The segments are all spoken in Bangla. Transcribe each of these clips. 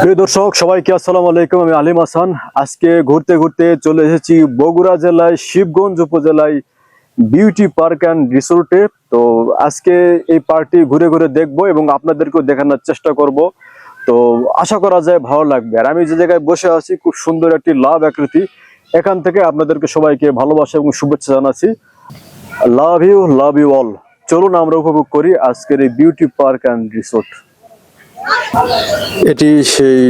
প্রিয় দর্শক, সবাইকে আসসালামু আলাইকুম। আমি আলিম হাসান। আজকে ঘুরতে ঘুরতে চলে এসেছি বগুড়া জেলায়, শিবগঞ্জ উপজেলায় বিউটি পার্ক অ্যান্ড রিসোর্টে। তো আজকে এই পার্কটি ঘুরে ঘুরে দেখব এবং আপনাদেরকেও দেখানোর চেষ্টা করব। তো আশা করা যায় ভালো লাগবে। আর আমি যে জায়গায় বসে আছি, খুব সুন্দর একটি লাভ আকৃতি। এখান থেকে আপনাদেরকে সবাইকে ভালোবাসা এবং শুভেচ্ছা জানাচ্ছি। Love you love you all. চলুন আমরা উপভোগ করি আজকের এই বিউটি পার্ক অ্যান্ড রিসোর্ট। এটি সেই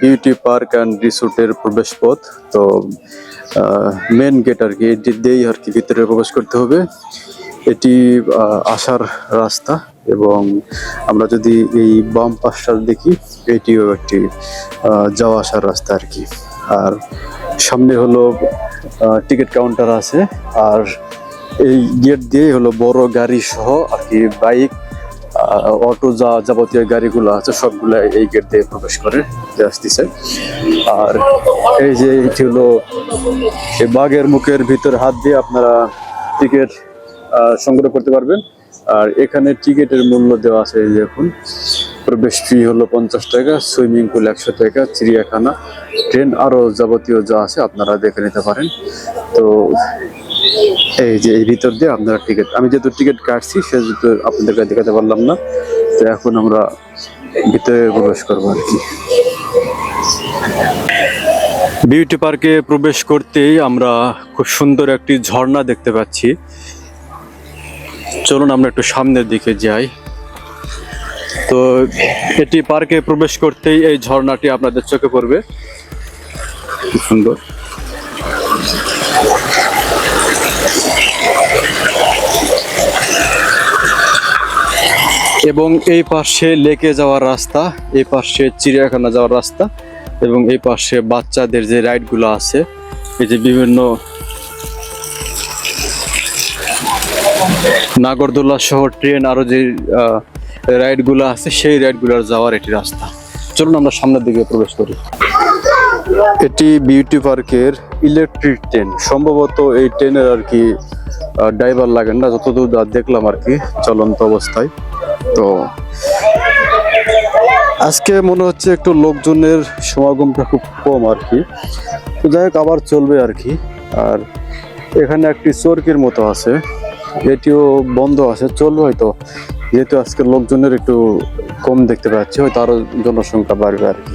বিউটি পার্ক অ্যান্ড রিসোর্টের প্রবেশ পথ তো মেন গেট আর কি, এটি দিয়েই আর কি ভিতরে প্রবেশ করতে হবে। এটি আসার রাস্তা এবং আমরা যদি এই বাম পাশটা দেখি, এটিও একটি যাওয়া আসার রাস্তা আর কি। আর সামনে হলো টিকিট কাউন্টার আছে। আর এই গেট দিয়ে হলো বড় গাড়ি সহ আর কি বাইক অটো যা যাবতীয় গাড়িগুলো আছে, সবগুলো এই গেট দিয়ে প্রবেশ করে আসতেছে। আর এই যে এটি হলো এই বাঘের মুখের ভিতর হাত দিয়ে আপনারা টিকিট সংগ্রহ করতে পারবেন। আর এখানে টিকিটের মূল্য দেওয়া আছে এই যে এখন, প্রবেশ ফি হলো পঞ্চাশ টাকা সুইমিং পুল একশো টাকা, চিড়িয়াখানা ট্রেন আরও যাবতীয় যা আছে আপনারা দেখে নিতে পারেন। তো এই যে, এই ভিতর দিয়ে আপনারা টিকিট আমি যেহেতু টিকিট কাটছি সে সেহেতু আপনাদেরকে দেখাতে পারলাম না। তো এখন আমরা ভিতরে প্রবেশ করব আর কি। বিউটি পার্কে প্রবেশ করতেই আমরা খুব সুন্দর একটি ঝর্ণা দেখতে পাচ্ছি। চলুন আমরা একটু সামনের দিকে যাই। তো এটি পার্কে প্রবেশ করতেই এই ঝর্ণাটি আপনাদের চোখে পড়বে। খুব সুন্দর। এবং এই পাশে লেকে যাওয়ার রাস্তা, এই পাশে চিড়িয়াখানা যাওয়ার রাস্তা এবং এই পাশে বাচ্চাদের যে রাইডগুলো আছে, এই যে বিভিন্ন নাগরদোল্লা সহ ট্রেন আরও যে রাইডগুলো আছে, সেই রাইডগুলোর যাওয়ার এটি রাস্তা। চলুন আমরা সামনের দিকে প্রবেশ করি। এটি বিউটি পার্কের ইলেকট্রিক ট্রেন সম্ভবত এই ট্রেনের আর কি ড্রাইভার লাগেন না, যতদূর দেখলাম আর কি, চলন্ত অবস্থায়। তো আজকে মনে হচ্ছে একটু লোকজনের সমাগমটা খুব কম আর কি। তো যাই আবার চলবে আর কি। আর এখানে একটি চরকির মতো আছে। এটিও বন্ধ আছে, চলবে হয়তো। যেহেতু আজকে লোকজনের একটু কম দেখতে পাচ্ছি, হয়তো আরও জনসংখ্যা বাড়বে আর কি।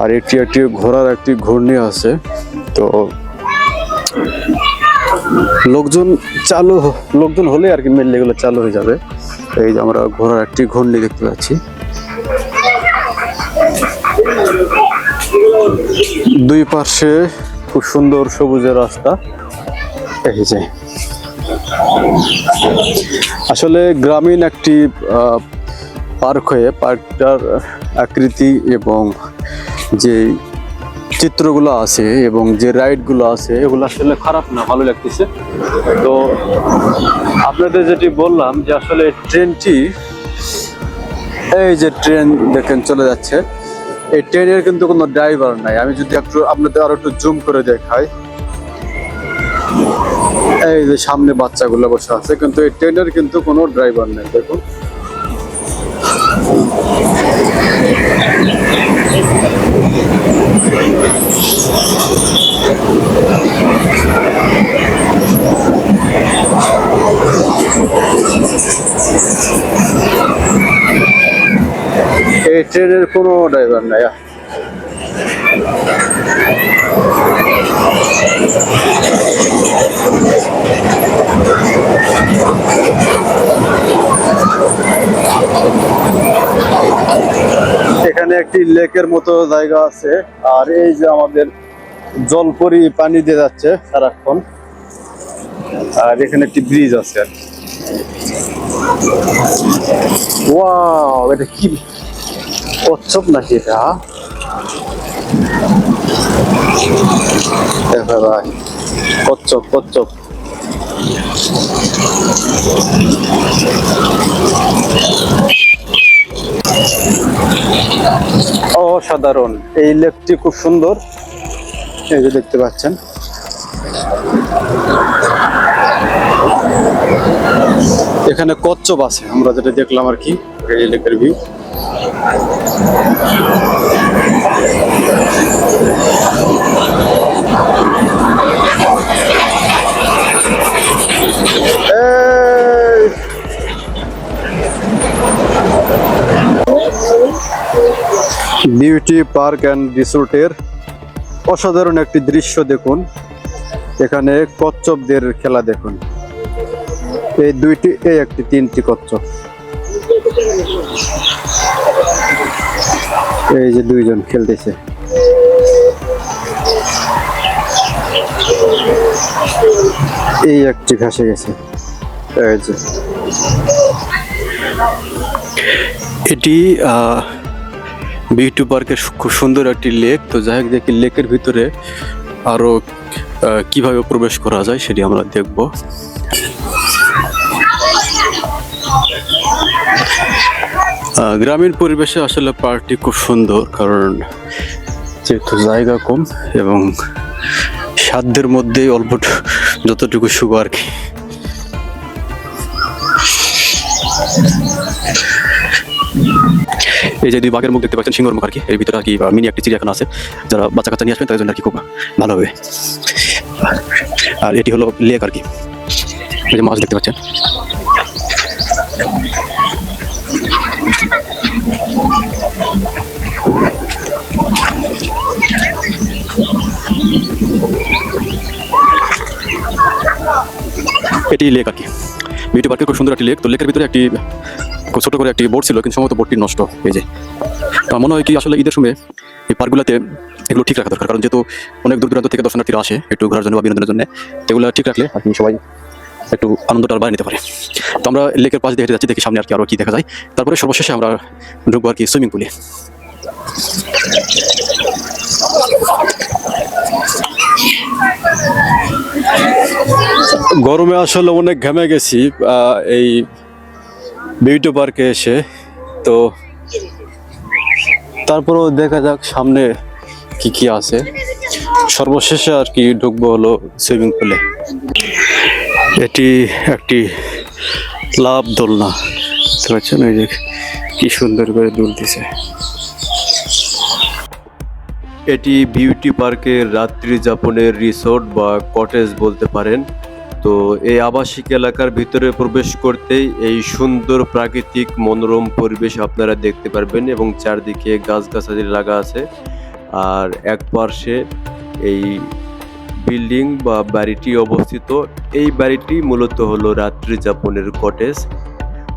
আর এটি একটি ঘোড়ার একটি ঘূর্ণি আছে। তো লোকজন চালু, লোকজন হলে আর কি মেনলি এগুলো চালু হয়ে যাবে। এই যে আমরা ঘোড়ার একটি ঘূর্ণি দেখতে পাচ্ছি। দুই পাশে খুব সুন্দর সবুজের রাস্তা। এই যে। আসলে গ্রামীণ একটি পার্ক হয়ে পার্কটার আকৃতি এবং যে চিত্রগুলো আছে এবং যে রাইডগুলো আছে, এগুলো আসলে খারাপ না, ভালো লাগতেছে। তো আপনাদের যেটি বললাম যে আসলে ট্রেনটি, এই যে ট্রেন দেখেন চলে যাচ্ছে। এই ট্রেনের কিন্তু কোনো ড্রাইভার নাই। আমি যদি একটু আপনাদের আরও একটু জুম করে দেখাই। এই যে সামনে বাচ্চাগুলো বসে আছে, কিন্তু এই ট্রেনের কিন্তু কোনো ড্রাইভার নেই, দেখুন। এই ট্রেনের কোনো ড্রাইভার নাই আহ। এখানে একটি লেকের মতো জায়গা আছে। আর এই যে আমাদের জলপরি পানি দিয়ে যাচ্ছে সারাক্ষণ। আর এখানে একটি ব্রিজ আছে আর ওয়াও এটা কি? কচ্ছপ নাকি এটা? ভাই কচ্ছপ কচ্ছপ অসাধারণ। এই লেকটি খুব সুন্দর। এই যে দেখতে পাচ্ছেন। এখানে কচ্ছপ আছে, আমরা যেটা দেখলাম আর কি লেকের ভিউ বিউটি পার্ক অ্যান্ড রিসোর্টের অসাধারণ একটি দৃশ্য দেখুন। এখানে কচ্ছপদের খেলা দেখুন। এই দুইটি, এই একটি, তিনটি কচ্ছপ। এই যে দুইজন খেলতেছে। এই একটি ঘাসে গেছে। এই যে। এটি বিউটি পার্কের খুব সুন্দর একটি লেক। তো যাই হোক দেখি লেকের ভিতরে আরও আহ, কীভাবে প্রবেশ করা যায় সেটি আমরা দেখব। গ্রামীণ পরিবেশে আসলে পার্কটি খুব সুন্দর কারণ যেহেতু জায়গা কম এবং সাধ্যের মধ্যেই অল্প যতটুকু শুভ আর কি এই যে দুই বাঘের মুখ দেখতে পাচ্ছেন সিংহর মুখ আর কি। এর ভিতরে আর কি মিনি একটি চিড়িয়াখানা আছে, যারা বাচ্চা কাচ্চা নিয়ে আসবেন, তাদের জন্য আর কি খুব ভালো হবে। আর এটি হলো লেক আর কি। এই যে মাছ দেখতে পাচ্ছেন। এটি লেক আর কি। বিউটি পার্কের খুব সুন্দর একটি লেক। তো লেকের ভিতরে একটি ছোট করে একটি বোর্ড ছিল, কিন্তু সম্ভবত বোর্ডটি নষ্ট। এই যে। আমার মনে হয় কি, আসলে ঈদের সময় এই পার্কগুলোতে এগুলো ঠিক রাখা দরকার। কারণ যেহেতু অনেক দূর দূরান্ত থেকে দর্শনার্থীরা আসে একটু ঘোরার জন্য বা বিনোদনের জন্য, এগুলো ঠিক রাখলে কি সবাই একটু আনন্দটা বাড়িয়ে নিতে পারে। তো আমরা লেকের পাশ দিয়ে হেঁটে যাচ্ছি, দেখি সামনে আর কি আরও কি দেখা যায়। তারপরে সর্বশেষে আমরা ঢুকবো আর কি সুইমিং পুলে গরমে আসলে অনেক ঘেমে গেছি এই বিউটি পার্কে এসে, তো তারপরেও দেখা যাক সামনে কি কি আছে। সর্বশেষে আর কি ঢুকবো হলো সুইমিং পুলে। এটি একটি লাভ দোলনা। বুঝতে যে কি সুন্দর করে দুলতেছে এটি বিউটি পার্কের রাত্রি যাপনের রিসোর্ট বা কটেজ বলতে পারেন। তো এই আবাসিক এলাকার ভিতরে প্রবেশ করতেই এই সুন্দর প্রাকৃতিক মনোরম পরিবেশ আপনারা দেখতে পারবেন এবং চারদিকে গাছগাছালি লাগা আছে। আর এক পার্শ্বে এই বিল্ডিং বা বাড়িটি অবস্থিত। এই বাড়িটি মূলত হলো রাত্রি যাপনের কটেজ।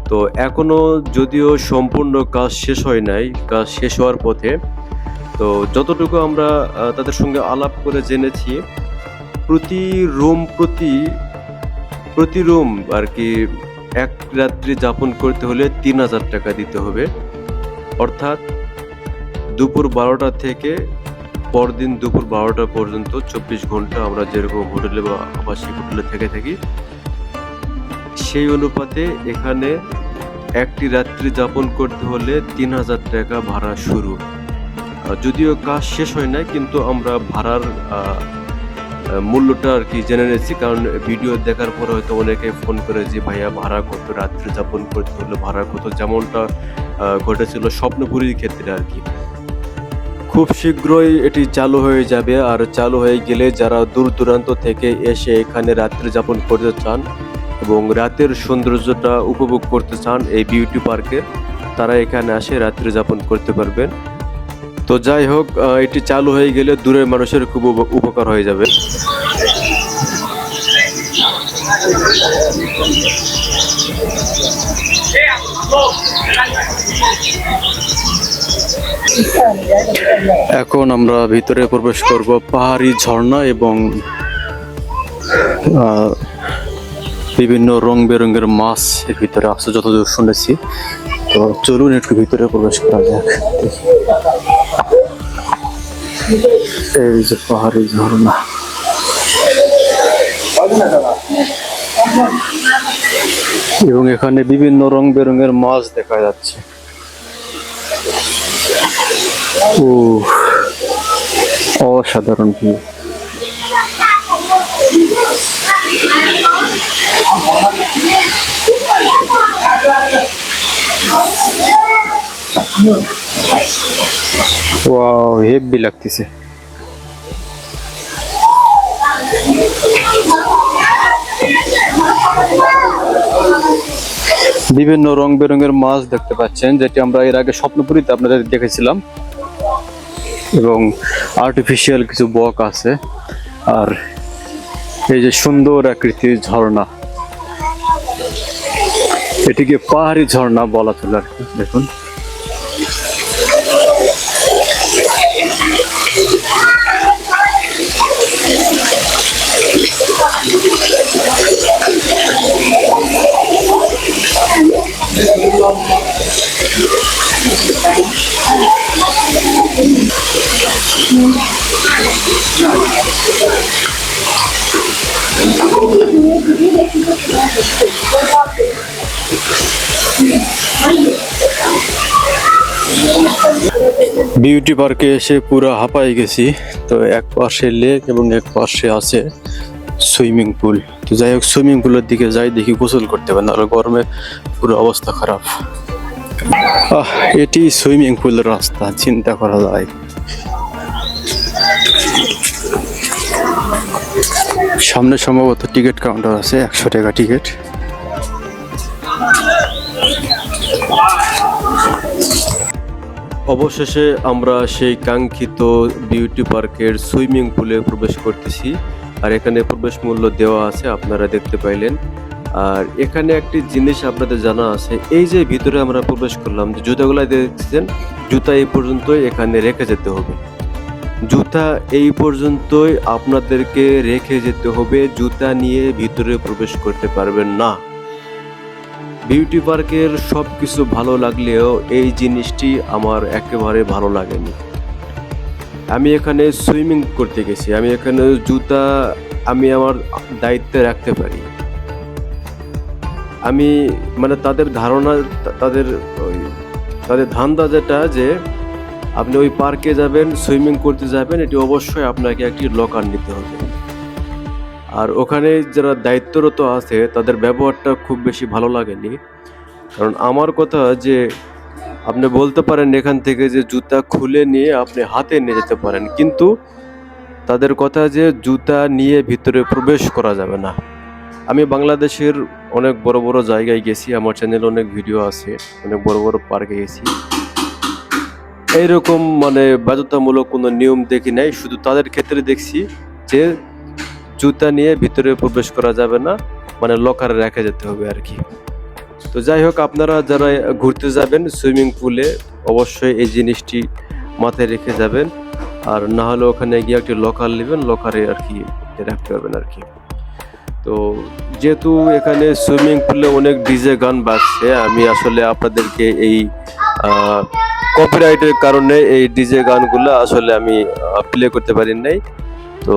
তো এখনও যদিও সম্পূর্ণ কাজ শেষ হয় নাই, কাজ শেষ হওয়ার পথে। তো যতটুকু আমরা তাদের সঙ্গে আলাপ করে জেনেছি, প্রতি রুম প্রতি প্রতি রুম আর কি এক রাত্রি যাপন করতে হলে তিন হাজার টাকা দিতে হবে। অর্থাৎ দুপুর বারোটা থেকে পরদিন দুপুর বারোটা পর্যন্ত চব্বিশ ঘণ্টা আমরা যেরকম হোটেলে বা আবাসিক হোটেলে থেকে থাকি, সেই অনুপাতে এখানে একটি রাত্রি যাপন করতে হলে তিন হাজার টাকা ভাড়া শুরু। যদিও কাজ শেষ হয় নাই, কিন্তু আমরা ভাড়ার মূল্যটা আর কি জেনে নিয়েছি, কারণ ভিডিও দেখার পরে হয়তো অনেকে ফোন করে যে, ভাইয়া, ভাড়া কত? রাত্রি যাপন করতে হলে ভাড়া কত? যেমনটা ঘটেছিল স্বপ্নপুরীর ক্ষেত্রে আর কি। খুব শীঘ্রই এটি চালু হয়ে যাবে, আর চালু হয়ে গেলে যারা দূর দূরান্ত থেকে এসে এখানে রাত্রি যাপন করতে চান এবং রাতের সৌন্দর্যটা উপভোগ করতে চান এই বিউটি পার্কে তারা এখানে আসে রাত্রি যাপন করতে পারবেন। তো যাই হোক এটি চালু হয়ে গেলে দূরের মানুষের খুব উপকার হয়ে যাবে। এখন আমরা ভিতরে প্রবেশ করব পাহাড়ি ঝর্ণা এবং বিভিন্ন রং বেরঙের মাছ এর ভিতরে। আছে যতদূর শুনেছি। তো চলুন একটু ভিতরে প্রবেশ করা যাক। এই যে পাহাড়ি ঝর্ণা। এবং এখানে বিভিন্ন রং বেরঙের মাছ দেখা যাচ্ছে। ও অসাধারণ ভিউ ওয়াও হেভি লাগতেছে। বিভিন্ন রং বেরঙের মাছ দেখতে পাচ্ছেন, যেটি আমরা এর আগে স্বপ্নপুরীতে আপনাদের দেখেছিলাম। এবং আর্টিফিশিয়াল কিছু বক আছে। আর এই যে সুন্দর আকৃতির ঝর্ণা। এটিকে পাহাড়ি ঝর্ণা বলা চলে আর দেখুন। বিউটি পার্কে এসে পুরো হাঁপাই গেছি। তো এক পাশে লেক এবং এক পাশে আছে সুইমিং পুল। তো যাই হোক, সুইমিং পুলের দিকে যাই, দেখি গোসল করতে পারে নাহলে গরমে পুরো অবস্থা খারাপ। আহ, এটি সুইমিং পুলের রাস্তা, চিন্তা করা যায়। সামনে সম্ভবত টিকিট কাউন্টার আছে, একশো টাকা টিকিট। অবশেষে আমরা সেই কাঙ্ক্ষিত বিউটি পার্কের সুইমিং পুলে প্রবেশ করতেছি। আর এখানে প্রবেশ মূল্য দেওয়া আছে, আপনারা দেখতে পাইলেন। আর এখানে একটি জিনিস আপনাদের জানা আছে, এই যে ভিতরে আমরা প্রবেশ করলাম, যে জুতাগুলো দেখছেন জুতা এই পর্যন্তই এখানে রেখে যেতে হবে। জুতা এই পর্যন্তই আপনাদেরকে রেখে যেতে হবে, জুতা নিয়ে ভিতরে প্রবেশ করতে পারবেন না। বিউটি পার্কের সব কিছু ভালো লাগলেও এই জিনিসটি আমার একেবারে ভালো লাগেনি। আমি এখানে সুইমিং করতে গেছি, আমি এখানে জুতা আমি আমার দায়িত্বে রাখতে পারি। আমি মানে তাদের ধারণা, তাদের ওই, তাদের ধান্দা যেটা যে আপনি ওই পার্কে যাবেন, সুইমিং করতে যাবেন, এটি অবশ্যই আপনাকে একটি লকার নিতে হবে। আর ওখানে যারা দায়িত্বরত আছে, তাদের ব্যবহারটা খুব বেশি ভালো লাগেনি। কারণ আমার কথা যে, আপনি বলতে পারেন এখান থেকে যে জুতা খুলে নিয়ে আপনি হাতে নিয়ে যেতে পারেন, কিন্তু তাদের কথা যে জুতা নিয়ে ভিতরে প্রবেশ করা যাবে না। আমি বাংলাদেশের অনেক বড় বড় জায়গায় গেছি, আমার চ্যানেলে অনেক ভিডিও আছে, অনেক বড় বড় পার্কে গেছি। এইরকম মানে বাধ্যতামূলক কোনো নিয়ম দেখি নাই, শুধু তাদের ক্ষেত্রে দেখছি যে জুতা নিয়ে ভিতরে প্রবেশ করা যাবে না মানে লকারে রেখে যেতে হবে আর কি। তো যাই হোক, আপনারা যারা ঘুরতে যাবেন সুইমিং পুলে, অবশ্যই এই জিনিসটি মাথায় রেখে যাবেন। আর না হলে ওখানে গিয়ে একটি লকার নেবেন লকারে আর কি রাখতে পারবেন আর কি। তো যেহেতু এখানে সুইমিং পুলে অনেক ডিজে গান বাজছে, আমি আসলে আপনাদেরকে এই কপিরাইটের কারণে এই ডিজে গানগুলো আসলে আমি প্লে করতে পারি নাই। তো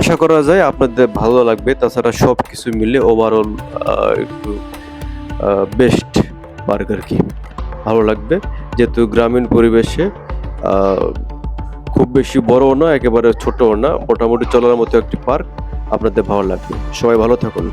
আশা করা যায় আপনাদের ভালো লাগবে। তাছাড়া সব কিছু মিলে ওভারঅল একটু বেস্ট বার্গার কি। ভালো লাগবে। যেহেতু গ্রামীণ পরিবেশে খুব বেশি বড়ও না, একেবারে ছোটও না, মোটামুটি চলার মতো একটি পার্ক আপনাদের ভালো লাগবে। সবাই ভালো থাকুন।